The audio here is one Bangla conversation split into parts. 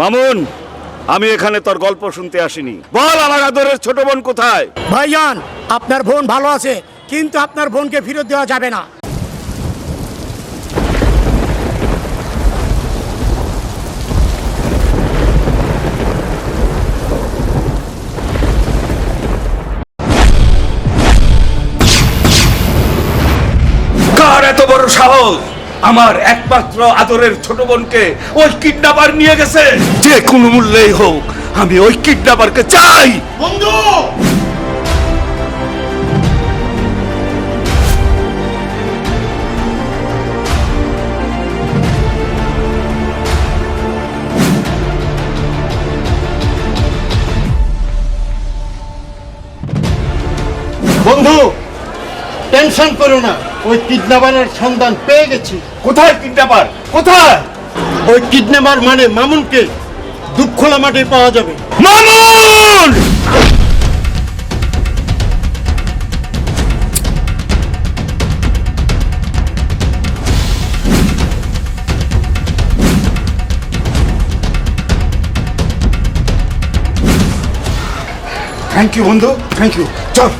মামুন আমি এখানে তোর গল্প শুনতে আসিনি। বল আমার আদরের ছোট বোন কোথায়? ভাইজান আপনার বোন ভালো আছে কিন্তু আপনার বোনকে ফেরত দেওয়া যাবে না। কার এত বড় সাহস? আমার একমাত্র আদরের ছোট বোনকে ওই কিডন্যাপার নিয়ে গেছে। যে কোনো মূল্যেই হোক, আমি ওই কিডন্যাপারকে চাই। বন্ধু! বন্ধু, টেনশন করো না, ওই কিডন্যাপারের সন্ধান পেয়ে গেছি। কোথায় কিডন্যাপার? কোথায়? ওই কিডন্যাপার মানে মামুনকে দুঃখলা মাঠে পাওয়া যাবে। মামুন! থ্যাংক ইউ বন্ধু। থ্যাংক ইউ চল।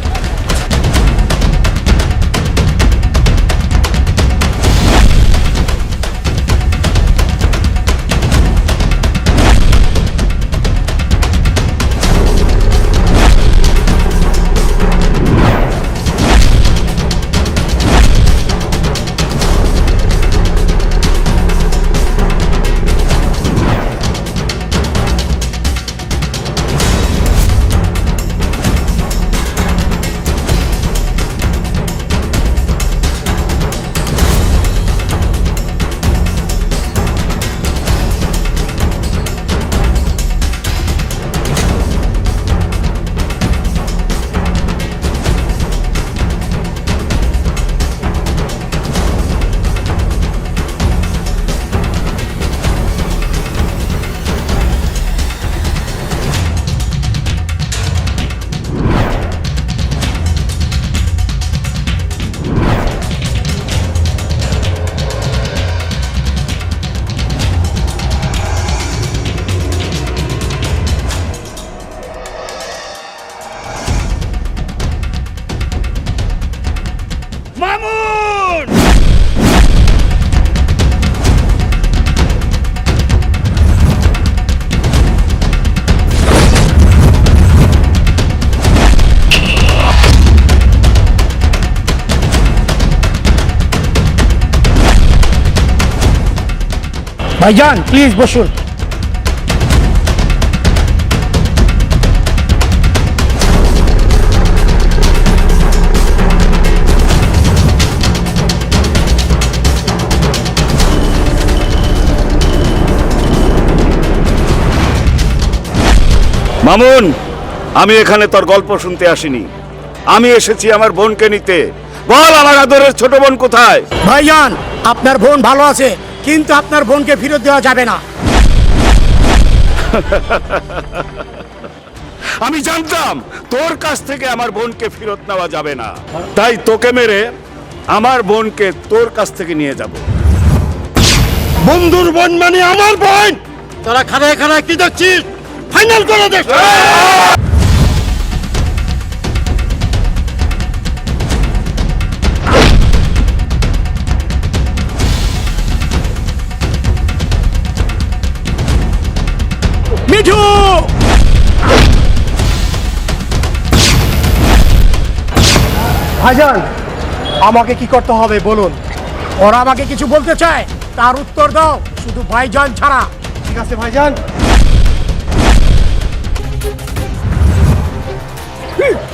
ভাইজান প্লিজ বসুন। মামুন আমি এখানে তোর গল্প শুনতে আসিনি। আমি এসেছি আমার বোনকে নিতে। বল আমার আদরের ছোট বোন কোথায়? ভাইজান আপনার বোন ভালো আছে। কিন্তু আপনার বোনকে ফেরত দেওয়া যাবে না। আমি জানতাম তোর কাছ থেকে আমার বোনকে ফেরত নেওয়া যাবে না। তাই তোকে মেরে আমার বোনকে তোর কাছ থেকে নিয়ে যাব। বন্ধুর বোন মানে আমার বোন। তোরা খাড়ায় খাড়ায় কি দেখছিস? ফাইনাল করে দেখ ভাইজান, আমাকে কি করতে হবে বলুন ওরা আমাকে কিছু বলতে চায়, তার উত্তর দাও, শুধু ভাইজান ছাড়া ঠিক আছে, ভাইজান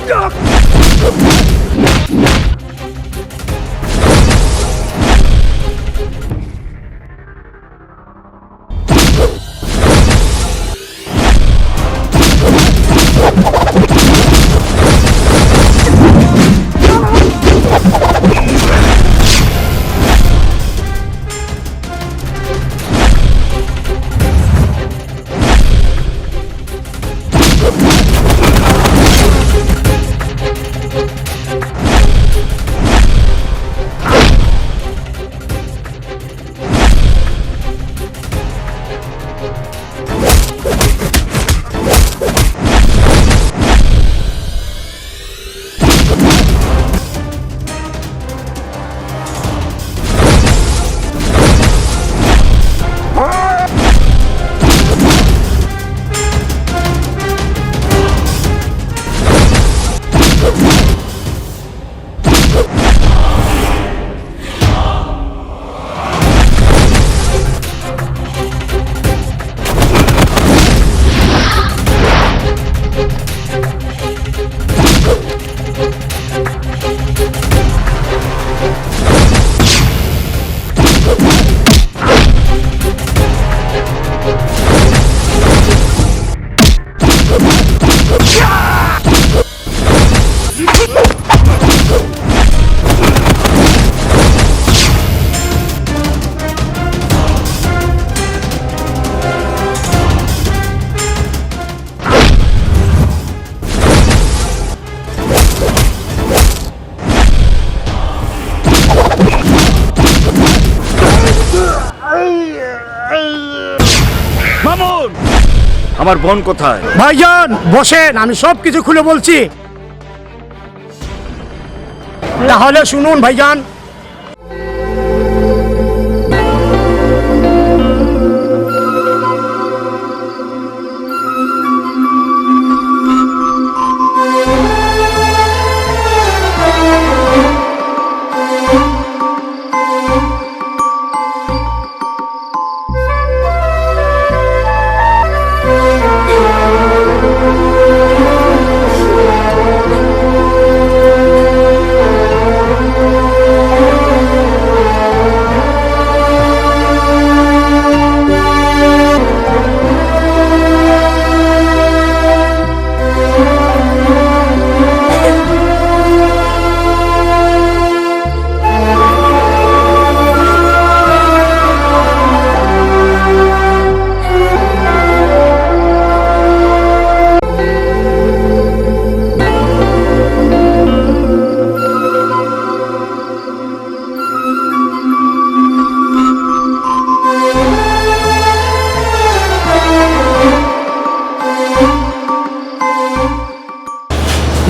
Yeah! আমার বোন কোথায়? ভাইজান বসেন আমি সব কিছু খুলে বলছি। তাহলে শুনুন ভাইজান।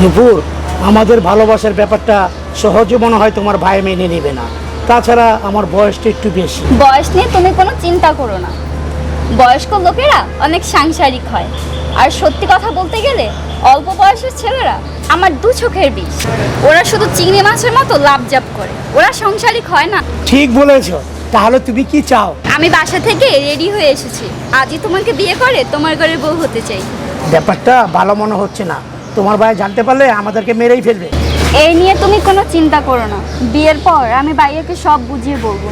নুপুর আমাদের ভালোবাসার ব্যাপারটা সহজে মনে হয় তোমার ভাই মেনে নেবে না। তাছাড়া আমার বয়সটা একটু বেশি। বয়স নিয়ে তুমি কোনো চিন্তা করো না। বয়স্ক লোকেরা অনেক সাংসারিক হয়। আর সত্যি কথা বলতে গেলে অল্প বয়সের ছেলেরা আমার দু চোখের বিষ। ওরা শুধু চিংড়ি মাছের মতো লাভজাপ করে। ওরা সাংসারিক হয় না। ঠিক বলেছ। তাহলে তুমি কি চাও? আমি বাসা থেকে রেডি হয়ে এসেছি। আজই তোমাকে বিয়ে করে তোমার ঘরে বউ হতে চাই। ব্যাপারটা ভালো মনে হচ্ছে না। তোমার ভাই জানতে পারলে আমাদেরকে মেরেই ফেলবে। এই নিয়ে তুমি কোনো চিন্তা করো না। বিয়ের পর আমি বাইরেকে সব বুঝিয়ে বলব।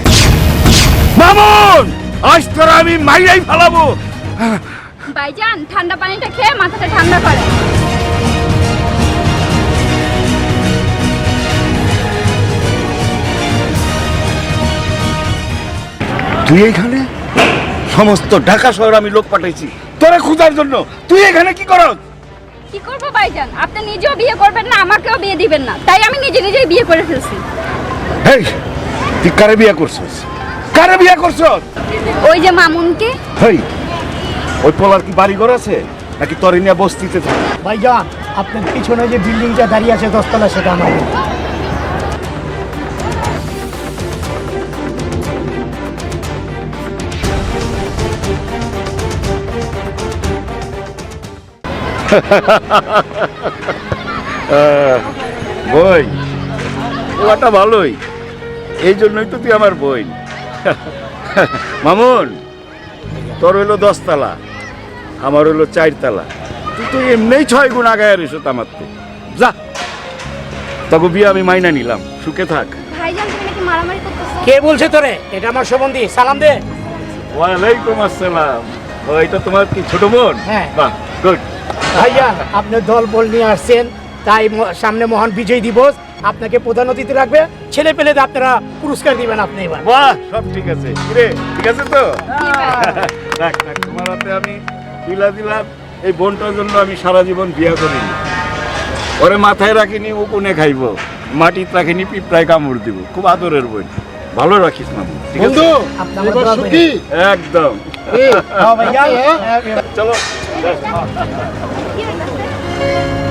মামুন! আজ তোরা আমি মাইরাই ফেলাবো। ভাইজান ঠান্ডা পানিটা খেয়ে মাথাটা ঠান্ডা করে। তুই এখানে সমস্ত ঢাকা শহর আমি লোক পাঠাইছি। তোরা খোঁজার জন্য। তুই এখানে কি করস? কি করব ভাইজান? আপনি নিজেও বিয়ে করবেন না আমাকেও বিয়ে দিবেন না। তাই আমি নিজে নিজেই বিয়ে করে ফেলছি। তুই কারে বিয়ে করছিস? কারে বিয়ে করছিস? ওই যে মামুনকে। হেই ওই পোলার কি বাড়ি ঘর আছে? নাকি তরিনিয়া নিয়ে বস্তিতে থাকে ভাইজান আপনার পিছনে যে বিল্ডিংটা দাঁড়িয়ে আছে দশতলা সেটা আমার বই। পোলাটা ভালোই। এই জন্যই তো তুই আমার বই। মামুন তোর হইল দশতলা আমার হইল চারতলা। তুই তো এমনিই ছয় গুণ আগায় রইস আমার তো যা। তবে বিয়ে আমি মাইনা নিলাম। সুখে থাক। ভাইজান তুমি নাকি মারামারি করতেছো? কে বলছে তোরে? এটা আমার সম্বন্ধী। সালাম দে। ওয়ালাইকুম আসসালাম। ও এটা তোমার কি ছোট বোন? হ্যাঁ। বাহ গুড ভাইজান আপনি দল বল নিয়ে আসছেন তাই ম- সামনে মহান বিজয় দিবস। আপনাকে প্রধান অতিথি রাখবে। ছেলে পেলে আপনারা পুরস্কার দিবেন আপনি এবার। বাহ সব ঠিক আছে। রে ঠিক আছে তো? রাখ রাখ তোমার হাতে আমি দিলা দিলাম। এই বোনটার জন্য আমি সারা জীবন বিয়া করিনি ওরে মাথায় রাখিনি ও কোনে খাইব? মাটিত রাখিনি পিঁপড়ায় কামড় দিব। খুব আদরের বই ভালো রাখিস মামু। ঠিক আছে? বন্ধু করি। একদম? চলো। কি হইতাছে?